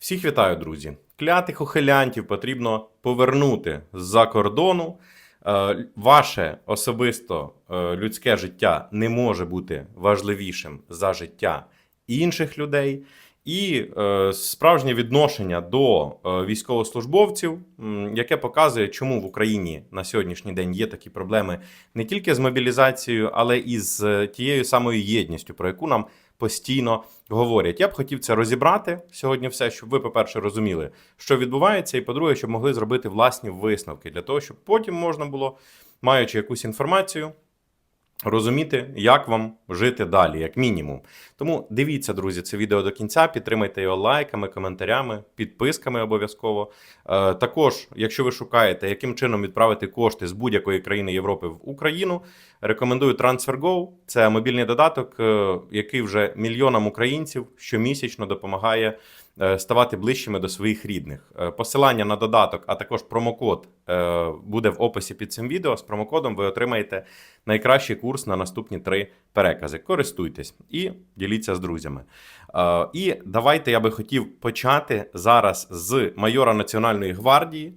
Всіх вітаю, друзі! Клятих ухилянтів потрібно повернути з-за кордону. Е, Ваше особисто е, людське життя не може бути важливішим за життя інших людей. І е, справжнє відношення до військовослужбовців, яке показує, чому в Україні на сьогоднішній день є такі проблеми не тільки з мобілізацією, але і з тією самою єдністю, про яку нам постійно говорять. Я б хотів це розібрати сьогодні, все, щоб ви, по-перше, розуміли, що відбувається, і по-друге, щоб могли зробити власні висновки для того, щоб потім можна було, маючи якусь інформацію, розуміти, як вам жити далі, як мінімум. Тому дивіться, друзі, це відео до кінця, підтримайте його лайками, коментарями, підписками обов'язково. Е, також, якщо ви шукаєте, яким чином відправити кошти з будь-якої країни Європи в Україну, рекомендую TransferGo. Це мобільний додаток, е, який вже мільйонам українців щомісячно допомагає е, ставати ближчими до своїх рідних. Е, Посилання на додаток, а також промокод буде в описі під цим відео. З промокодом ви отримаєте найкращий курс на наступні три перекази. Користуйтесь і діліться з друзями. І давайте я би хотів почати зараз з майора Національної гвардії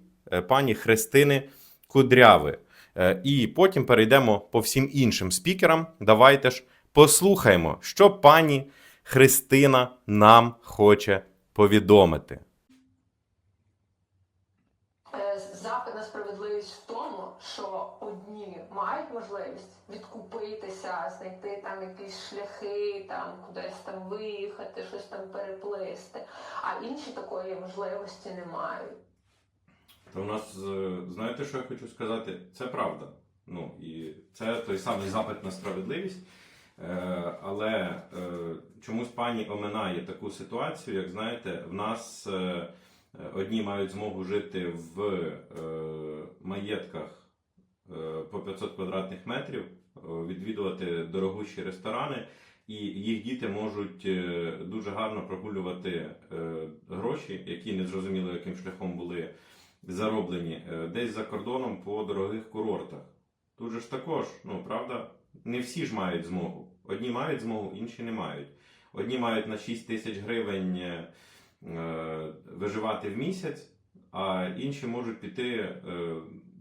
пані Христини Кудряви. Е, І потім перейдемо по всім іншим спікерам. Давайте ж послухаємо, що пані Христина нам хоче повідомити. Е, Запит на справедливість в тому, що одні мають можливість відкупитися, знайти там якісь шляхи, там кудись там виїхати, щось там переплисти, а інші такої можливості не мають. То у нас, е, знаєте, що я хочу сказати? Це правда. Ну і це той самий запит на справедливість. Е, Але е, чомусь пані оминає таку ситуацію, як знаєте, в нас одні мають змогу жити в маєтках по 500 квадратних метрів, відвідувати дорогущі ресторани, і їх діти можуть дуже гарно прогулювати гроші, які не зрозуміло яким шляхом були зароблені е, десь за кордоном по дорогих курортах. Тут же ж також, ну правда, не всі ж мають змогу. Одні мають змогу, інші не мають. Одні мають на 6 тисяч гривень е, е, виживати в місяць, а інші можуть піти е,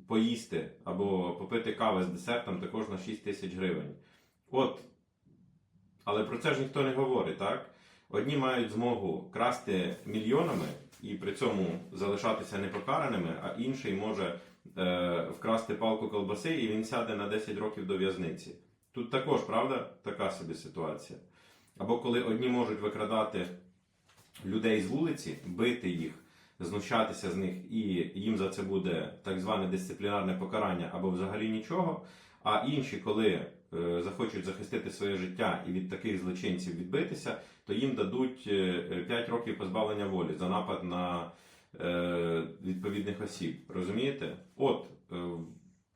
поїсти або попити кави з десертом також на 6 тисяч гривень. От. Але про це ж ніхто не говорить, так? Одні мають змогу красти мільйонами і при цьому залишатися непокараними, а інший може е, вкрасти палку колбаси і він сяде на 10 років до в'язниці. Тут також, правда, така собі ситуація. Або коли одні можуть викрадати людей з вулиці, бити їх, знущатися з них, і їм за це буде так зване дисциплінарне покарання або взагалі нічого. А інші, коли захочуть захистити своє життя і від таких злочинців відбитися, то їм дадуть 5 років позбавлення волі за напад на е, відповідних осіб. Розумієте? От е,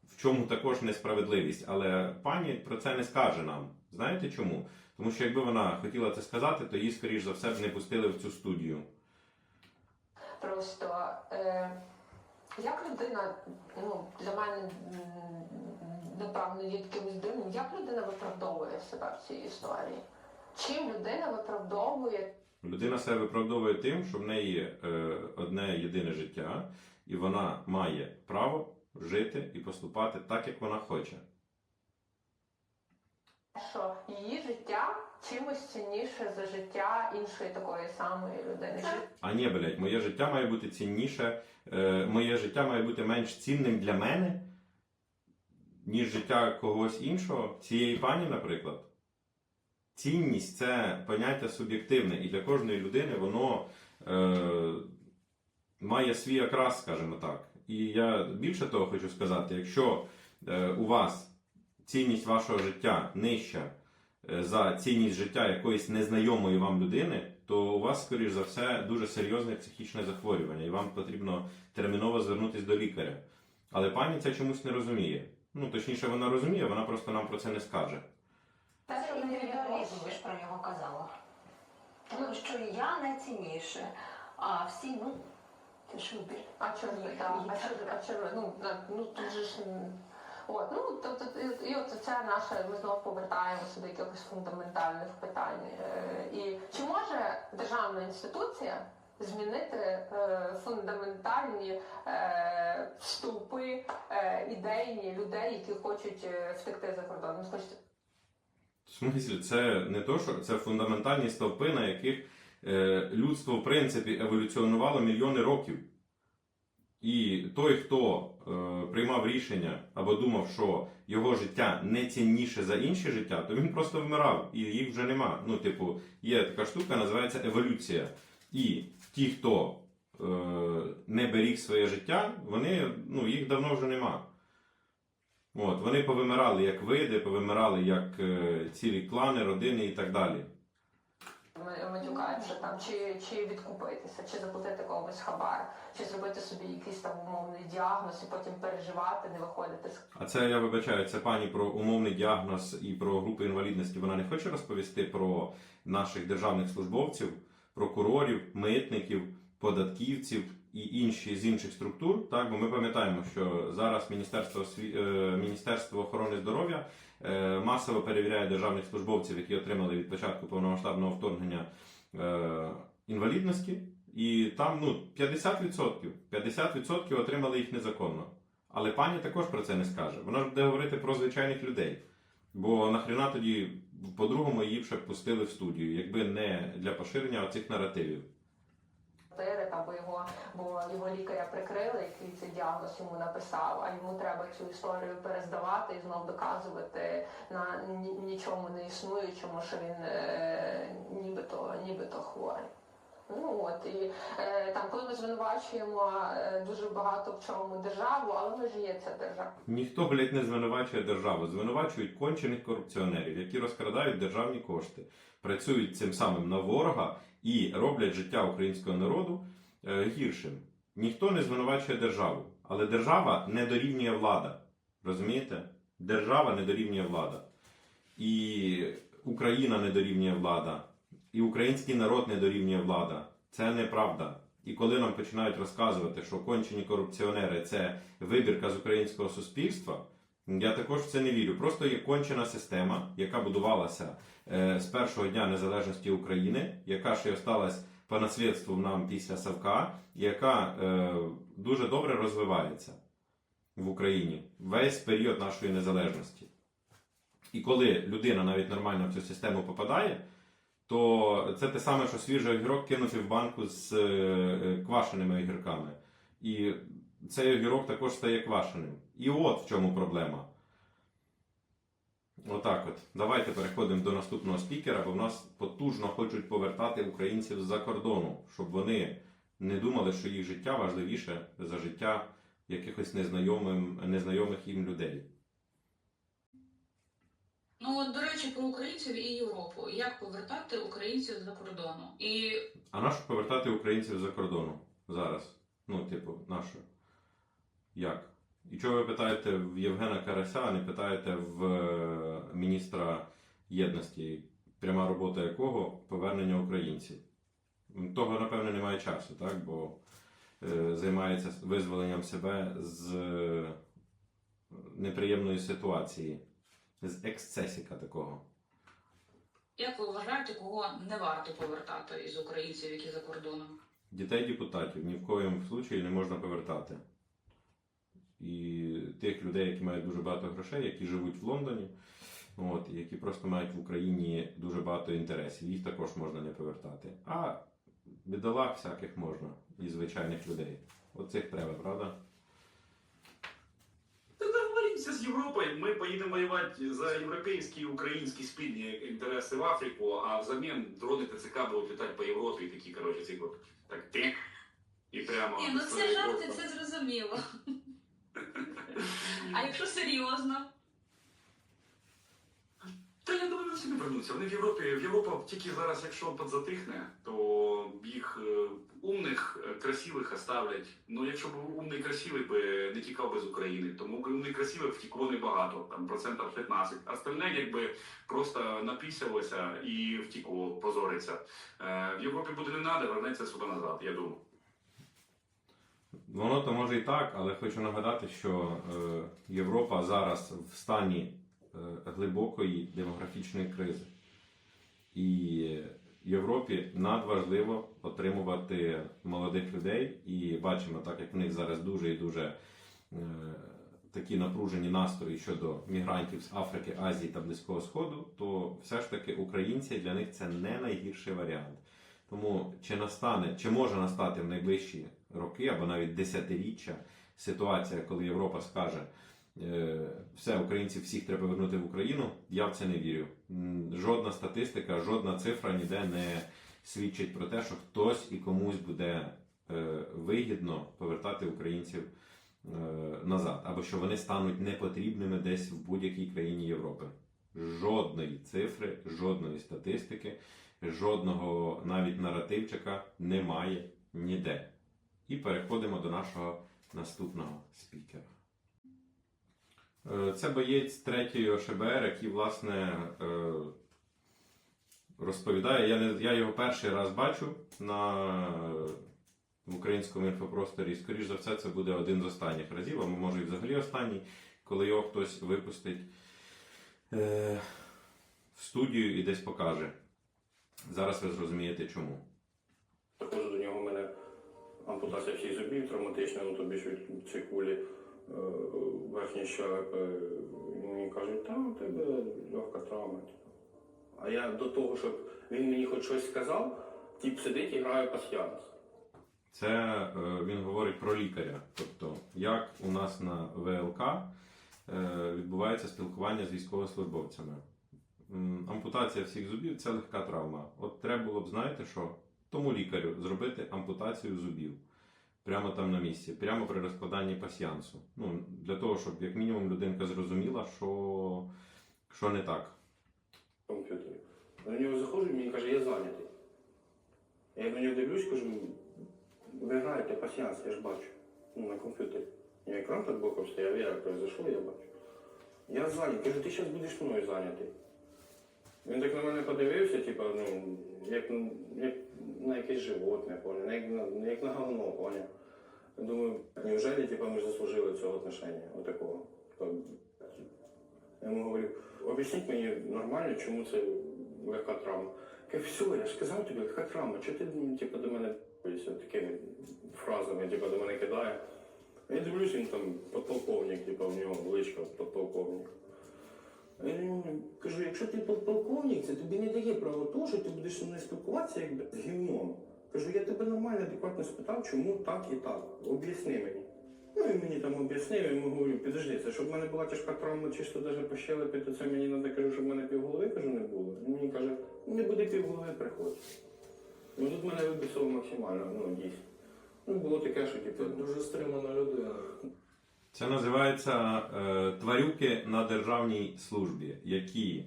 в чому також несправедливість. Але пані про це не скаже нам. Знаєте чому? Тому що якби вона хотіла це сказати, то її, скоріш за все, б не пустили в цю студію. Просто е, як людина, ну для мене є якимось дивним, як людина виправдовує себе в цій історії? Чим людина виправдовує Людина себе виправдовує тим, що в неї е, одне єдине життя, і вона має право жити і поступати так, як вона хоче. що її життя чимось цінніше за життя іншої такої самої людини. А ні, блядь, моє життя має бути цінніше, е, моє життя має бути менш цінним для мене, ніж життя когось іншого, цієї пані, наприклад. Цінність це поняття суб'єктивне, і для кожної людини воно е, має свій окрас, скажімо так. І я більше того хочу сказати, якщо е, у вас цінність вашого життя нижча е, за цінність життя якоїсь незнайомої вам людини, то у вас, скоріш за все, дуже серйозне психічне захворювання, і вам потрібно терміново звернутися до лікаря. Але пані це чомусь не розуміє. Ну, точніше, вона розуміє, вона просто нам про це не скаже. Це індивідуалізм, ви ж про нього казала. Ну, що я найцінніше, а всі, ну, це ж вибір. А чому Їх- так? А чому а чому? Ну, ну тут же ж м, от ну тобто і, і от це наше. Ми знову повертаємося до якихось фундаментальних питань. Е, І чи може державна інституція змінити е, фундаментальні е, стовпи е, ідейні людей, які хочуть втекти за кордон. В смислі, це не то, що це фундаментальні стовпи, на яких людство в принципі еволюціонувало мільйони років. І той, хто е, приймав рішення або думав, що його життя не цінніше за інші життя, то він просто вмирав, і їх вже нема. Ну, типу, є така штука, називається еволюція. І ті, хто е, не беріг своє життя, вони, ну, їх давно вже нема. От, вони повимирали як види, повимирали як е, цілі клани, родини і так далі. м- матюкаються там, чи, чи відкупитися, чи заплатити комусь хабар, чи зробити собі якийсь там умовний діагноз і потім переживати, не виходити з А це я вибачаю, це пані про умовний діагноз і про групи інвалідності. Вона не хоче розповісти про наших державних службовців, прокурорів, митників, податківців і інші з інших структур. Так, бо ми пам'ятаємо, що зараз Міністерство осві... е, Міністерство охорони здоров'я е, масово перевіряє державних службовців, які отримали від початку повномасштабного вторгнення е, інвалідності. І там ну 50%, 50% отримали їх незаконно. Але пані також про це не скаже. Вона ж буде говорити про звичайних людей. Бо нахрена тоді, по-другому, її б ще пустили в студію, якби не для поширення цих наративів. Або його, бо його лікаря прикрили, який цей діагноз йому написав, а йому треба цю історію перездавати і знов доказувати на нічому не існуючому, що він е, нібито, нібито хворий. Ну от і е, там, коли ми звинувачуємо е, дуже багато в чому державу, але ми ж є ця держава. Ніхто, блядь, не звинувачує державу, звинувачують кончених корупціонерів, які розкрадають державні кошти, працюють цим самим на ворога і роблять життя українського народу е, гіршим. Ніхто не звинувачує державу, але держава не дорівнює влада. Розумієте? Держава не дорівнює влада. І Україна не дорівнює влада, і український народ не дорівнює влада. Це неправда. І коли нам починають розказувати, що кончені корупціонери це вибірка з українського суспільства, я також в це не вірю. Просто є кончена система, яка будувалася е, з першого дня незалежності України, яка ще й осталась по наслідству нам після Савка, яка е, дуже добре розвивається в Україні весь період нашої незалежності. І коли людина навіть нормально в цю систему попадає, то це те саме, що свіжий огірок кинути в банку з е, е, квашеними огірками. І цей огірок також стає квашеним. І от в чому проблема. Отак от. Давайте переходимо до наступного спікера, бо в нас потужно хочуть повертати українців з-за кордону, щоб вони не думали, що їх життя важливіше за життя якихось незнайомим, незнайомих їм людей. Ну от до речі, про українців і Європу. Як повертати українців за кордону? І А нащо повертати українців за кордону зараз? Ну, типу, нащо? Як? І чого ви питаєте в Євгена Карася, а не питаєте в е, міністра єдності, пряма робота якого повернення українців? Того, напевно, немає часу, так? Бо е, займається визволенням себе з е, неприємної ситуації, з ексцесіка такого. як ви вважаєте, кого не варто повертати із українців, які за кордоном? Дітей депутатів ні в коєму случаї не можна повертати. І тих людей, які мають дуже багато грошей, які живуть в Лондоні, от, і які просто мають в Україні дуже багато інтересів, їх також можна не повертати. А бідолах всяких можна, і звичайних людей. Оцих треба, правда? Договоримося з Європою. Ми поїдемо воювати за європейські і українські спільні інтереси в Африку, а взамін дрони ТЦК будуть літати по Європі і такі, коротше, ці так тих. І прямо. Ні, ну це жарти, це зрозуміло. А якщо серйозно? Та я думаю, всі не вернуться. Вони в Європі, в Європа тільки зараз, якщо підзатихне, то їх е, умних, е, красивих оставлять. Ну, якщо б умний красивий би не тікав би з України, тому умний красивих втекло небагато, там процентів 15. Остальне якби просто напісялося і втекло, позориться. Е, в Європі буде не надо, вернеться сюди назад, я думаю. Воно то може і так, але хочу нагадати, що е, Європа зараз в стані е, глибокої демографічної кризи. Європі надважливо отримувати молодих людей, і бачимо, так як в них зараз дуже і дуже е, такі напружені настрої щодо мігрантів з Африки, Азії та Близького Сходу, то все ж таки українці для них це не найгірший варіант. Тому чи настане, чи може настати в найближчі роки або навіть десятиріччя ситуація, коли Європа скаже. Е, Все, українців всіх треба вернути в Україну. Я в це не вірю. Жодна статистика, жодна цифра ніде не свідчить про те, що хтось і комусь буде е, вигідно повертати українців е, назад, або що вони стануть непотрібними десь в будь-якій країні Європи. Жодної цифри, жодної статистики, жодного навіть наративчика немає ніде. І переходимо до нашого наступного спікера. Е, Це боєць третьої ОШБР, який, власне, е, розповідає. Я, не, я його перший раз бачу на, в українському інфопросторі. Скоріше за все, це буде один з останніх разів, а може і взагалі останній, коли його хтось випустить е, в студію і десь покаже. Зараз ви зрозумієте чому. Приходжу до нього, в мене ампутація всіх зубів травматична, ну тобі ж від цієї кулі е, верхня щелепа. І Мені кажуть, та у тебе легка травма. типу. А я до того, щоб він мені хоч щось сказав, тіп сидить і грає пасьянс. Це е, він говорить про лікаря. Тобто, як у нас на ВЛК е, відбувається спілкування з військовослужбовцями. Ампутація всіх зубів це легка травма. От треба було б, знаєте що, тому лікарю зробити ампутацію зубів. Прямо там на місці, прямо при розкладанні пасьянсу. Ну, для того, щоб як мінімум людинка зрозуміла, що, що не так. в комп'ютері. До нього заходжу, мені каже, я зайнятий. Я до нього дивлюсь, кажу, ви граєте пасьянс, я ж бачу. Ну, на комп'ютері. Нього екран під боком стояв, я якраз зайшов, я бачу. Я зайнятий. Кажу, ти зараз будеш мною зайнятий. Він так на мене подивився, типу, ну, як, як на якесь животне, поняв, на, як на говно, поняв. Я думаю, неужели типу, ми заслужили цього отношення, отакого. Я йому говорю, об'ясніть мені нормально, чому це легка травма. Каже, все, я ж казав тобі, легка травма, чого ти типу, до мене такими фразами, типу, до мене кидає. Я дивлюсь, він там подполковник, типу, в нього величка подполковник. Я йому якщо ти подполковник, це тобі не дає право того, що ти будеш зі мною спілкуватися як з гівном. Кажу, я тебе нормально, адекватно спитав, чому так і так. Об'ясни мені. Ну і мені там об'яснив, я йому говорю, підожди, це щоб в мене була тяжка травма, чисто навіть по щелепі, то це мені треба, кажу, щоб в мене півголови, кажу, не було. Він мені каже, не буде півголови, приходь. Ну тут мене вибісило максимально, ну дійсно. Ну було таке, що типу, Дуже стримана людина. Це називається е, тварюки на державній службі, які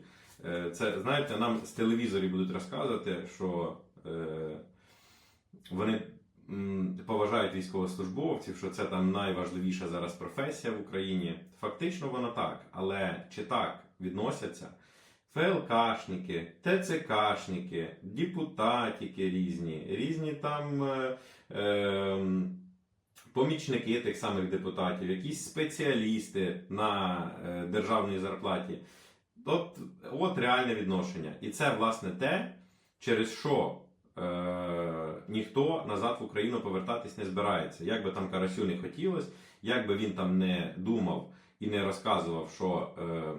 це знаєте, нам з телевізорів будуть розказувати, що е, вони поважають військовослужбовців, що це там найважливіша зараз професія в Україні. Фактично воно так, але чи так відносяться ФЛКшники, ТЦКшники, депутатики різні, різні там. Е, е, помічники тих самих депутатів, якісь спеціалісти на е, державній зарплаті. От, от реальне відношення. І це, власне, те, через що е, ніхто назад в Україну повертатись не збирається. Як би там Карасю не хотілося, як би він там не думав і не розказував, що е,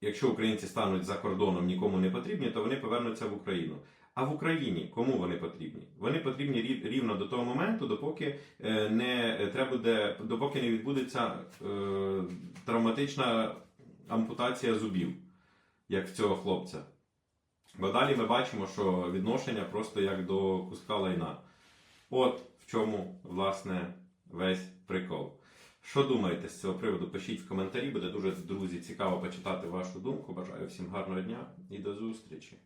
якщо українці стануть за кордоном нікому не потрібні, то вони повернуться в Україну. А в Україні кому вони потрібні? Вони потрібні рівно до того моменту, допоки е, не треба буде, допоки не відбудеться е, травматична ампутація зубів, як в цього хлопця. Бо далі ми бачимо, що відношення просто як до куска лайна. От в чому, власне, весь прикол. Що думаєте з цього приводу? Пишіть в коментарі, буде дуже, друзі, цікаво почитати вашу думку. Бажаю всім гарного дня і до зустрічі!